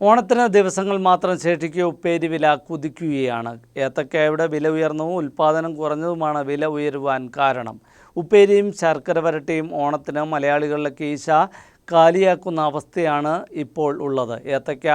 ഓണത്തിന് ദിവസങ്ങൾ മാത്രം ശേഷിക്കെ ഉപ്പേരി വില കുതിക്കുകയാണ്. ഏത്തക്കയുടെ വില ഉയർന്നതും ഉൽപ്പാദനം കുറഞ്ഞതുമാണ് വില ഉയരുവാൻ കാരണം. ഉപ്പേരിയും ശർക്കര വരട്ടിയും ഓണത്തിന് മലയാളികളുടെ കീശ കാലിയാക്കുന്ന അവസ്ഥയാണ് ഇപ്പോൾ ഉള്ളത്. ഏത്തക്ക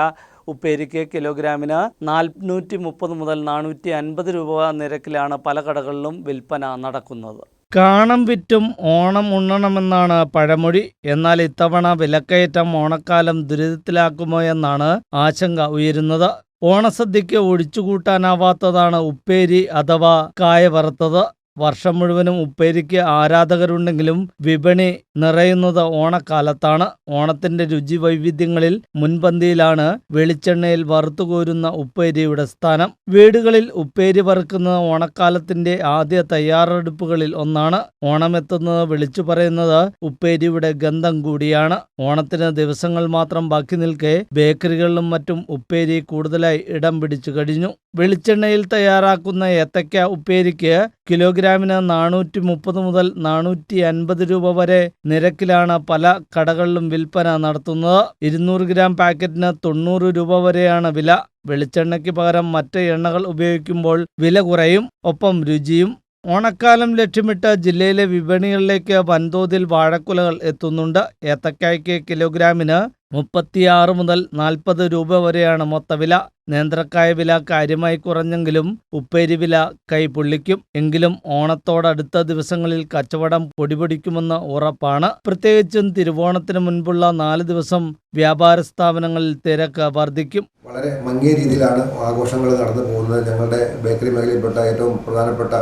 ഉപ്പേരിക്ക് കിലോഗ്രാമിന് നാനൂറ്റി മുപ്പത് മുതൽ നാനൂറ്റി അൻപത് രൂപ നിരക്കിലാണ് പല കടകളിലും വിൽപ്പന നടക്കുന്നത്. കാണം വിറ്റും ഓണം ഉണ്ണണമെന്നാണ് പഴമൊഴി. എന്നാൽ ഇത്തവണ വിലക്കയറ്റം ഓണക്കാലം ദുരിതത്തിലാക്കുമോ എന്നാണ് ആശങ്ക ഉയരുന്നത്. ഓണസദ്യയ്ക്ക് ഒഴിച്ചുകൂട്ടാനാവാത്തതാണ് ഉപ്പേരി അഥവാ കായ വറുത്തത്. വർഷം മുഴുവനും ഉപ്പേരിക്ക് ആരാധകരുണ്ടെങ്കിലും വിപണി നിറയുന്നത് ഓണക്കാലത്താണ്. ഓണത്തിന്റെ രുചി വൈവിധ്യങ്ങളിൽ മുൻപന്തിയിലാണ് വെളിച്ചെണ്ണയിൽ വറുത്തുകോരുന്ന ഉപ്പേരിയുടെ സ്ഥാനം. വീടുകളിൽ ഉപ്പേരി വറുക്കുന്നത് ഓണക്കാലത്തിന്റെ ആദ്യ തയ്യാറെടുപ്പുകളിൽ ഒന്നാണ്. ഓണമെത്തുന്നത് വിളിച്ചു പറയുന്നത് ഉപ്പേരിയുടെ ഗന്ധം കൂടിയാണ്. ഓണത്തിന് ദിവസങ്ങൾ മാത്രം ബാക്കി നിൽക്കെ ബേക്കറികളിലും മറ്റും ഉപ്പേരി കൂടുതലായി ഇടം പിടിച്ചു കഴിഞ്ഞു. വെളിച്ചെണ്ണയിൽ തയ്യാറാക്കുന്ന ഏത്തയ്ക്ക ഉപ്പേരിക്ക് കിലോഗ്രാമിന് നാനൂറ്റി മുപ്പത് മുതൽ നാനൂറ്റി അൻപത് രൂപ വരെ നിരക്കിലാണ് പല കടകളിലും വിൽപ്പന നടത്തുന്നത്. ഇരുന്നൂറ് ഗ്രാം പാക്കറ്റിന് തൊണ്ണൂറ് രൂപ വരെയാണ് വില. വെളിച്ചെണ്ണയ്ക്ക് പകരം മറ്റ് എണ്ണകൾ ഉപയോഗിക്കുമ്പോൾ വില കുറയും ഒപ്പം രുചിയും. ഓണക്കാലം ലക്ഷ്യമിട്ട് ജില്ലയിലെ വിപണികളിലേക്ക് വൻതോതിൽ വാഴക്കുലകൾ എത്തുന്നുണ്ട്. ഏത്തക്കായ്ക്ക് കിലോഗ്രാമിന് മുപ്പത്തിയാറ് മുതൽ നാൽപ്പത് രൂപ വരെയാണ് മൊത്തവില നേന്ത്രക്കായ വില കാര്യമായി കുറഞ്ഞെങ്കിലും ഉപ്പേരി വില കൈപൊള്ളിക്കും എങ്കിലും ഓണത്തോടടുത്ത ദിവസങ്ങളിൽ കച്ചവടം പൊടിപൊടിക്കുമെന്ന് ഉറപ്പാണ്. പ്രത്യേകിച്ചും തിരുവോണത്തിന് മുൻപുള്ള നാല് ദിവസം വ്യാപാര സ്ഥാപനങ്ങളിൽ തിരക്ക് വർദ്ധിക്കും. വളരെ മങ്ങിയ രീതിയിലാണ് ആഘോഷങ്ങൾ നടന്നു പോകുന്നത്. ഞങ്ങളുടെ ബേക്കറി മേഖലയിൽപ്പെട്ട ഏറ്റവും പ്രധാനപ്പെട്ട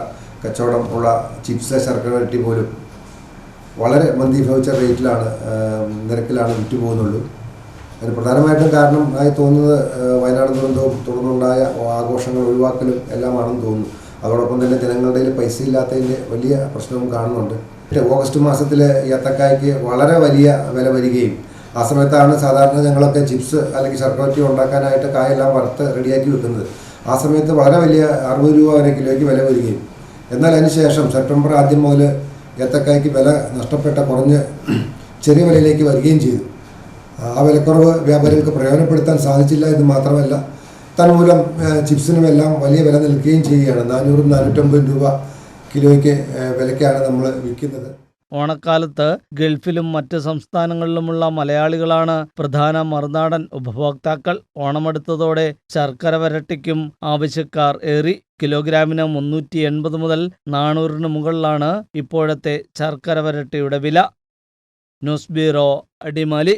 കച്ചവടം ഉള്ള ചിപ്സ് ശർക്കരട്ടി പോലും വളരെ മന്ദീഭവിച്ച റേറ്റിലാണ് നിരക്കിലാണ് വിറ്റു പോകുന്നുള്ളൂ അതിന് പ്രധാനമായിട്ടും കാരണം ആയി തോന്നുന്നത് വയനാട് ദുരന്തവും തുടർന്നുണ്ടായ ആഘോഷങ്ങൾ ഒഴിവാക്കലും എല്ലാമാണെന്ന് തോന്നുന്നു. അതോടൊപ്പം തന്നെ ജനങ്ങളുടെ പൈസ ഇല്ലാത്തതിന്റെ വലിയ പ്രശ്നവും കാണുന്നുണ്ട്. ഓഗസ്റ്റ് മാസത്തിലെ ഏത്തക്കായ്ക്ക് വളരെ വലിയ വില വരികയും ആ സമയത്താണ് സാധാരണ ഞങ്ങളൊക്കെ ചിപ്സ് അല്ലെങ്കിൽ ശർക്കരറ്റി ഉണ്ടാക്കാനായിട്ട് കായെല്ലാം വറുത്ത് റെഡിയാക്കി വെക്കുന്നത്. ആ സമയത്ത് വളരെ വലിയ അറുപത് രൂപ വരെ കിലോയ്ക്ക് വില വരികയും എന്നാൽ അതിനുശേഷം സെപ്റ്റംബർ ആദ്യം മുതൽ ഏത്തക്കായ്ക്ക് വില നഷ്ടപ്പെട്ട കുറഞ്ഞ് ചെറിയ വിലയിലേക്ക് വരികയും ചെയ്തു. ആ വിലക്കുറവ് വ്യാപാരികൾക്ക് പ്രയോജനപ്പെടുത്താൻ സാധിച്ചില്ല എന്ന് മാത്രമല്ല തന്മൂലം ഏഹ്, ചിപ്സിനും എല്ലാം വലിയ വില നിൽക്കുകയും ചെയ്യുകയാണ്. നാനൂറും നാനൂറ്റമ്പത് രൂപ കിലോയ്ക്ക് വിലക്കാണ് നമ്മൾ വിൽക്കുന്നത്. ഓണക്കാലത്ത് ഗൾഫിലും മറ്റ് സംസ്ഥാനങ്ങളിലുമുള്ള മലയാളികളാണ് പ്രധാന മറുനാടൻ ഉപഭോക്താക്കൾ. ഓണമെടുത്തതോടെ ശർക്കര വരട്ടിക്കും ആവശ്യക്കാർ ഏറി. കിലോഗ്രാമിന് മുന്നൂറ്റി എൺപത് മുതൽ നാനൂറിന് മുകളിലാണ് ഇപ്പോഴത്തെ ശർക്കര വരട്ടിയുടെ വില. News bureau Adimali.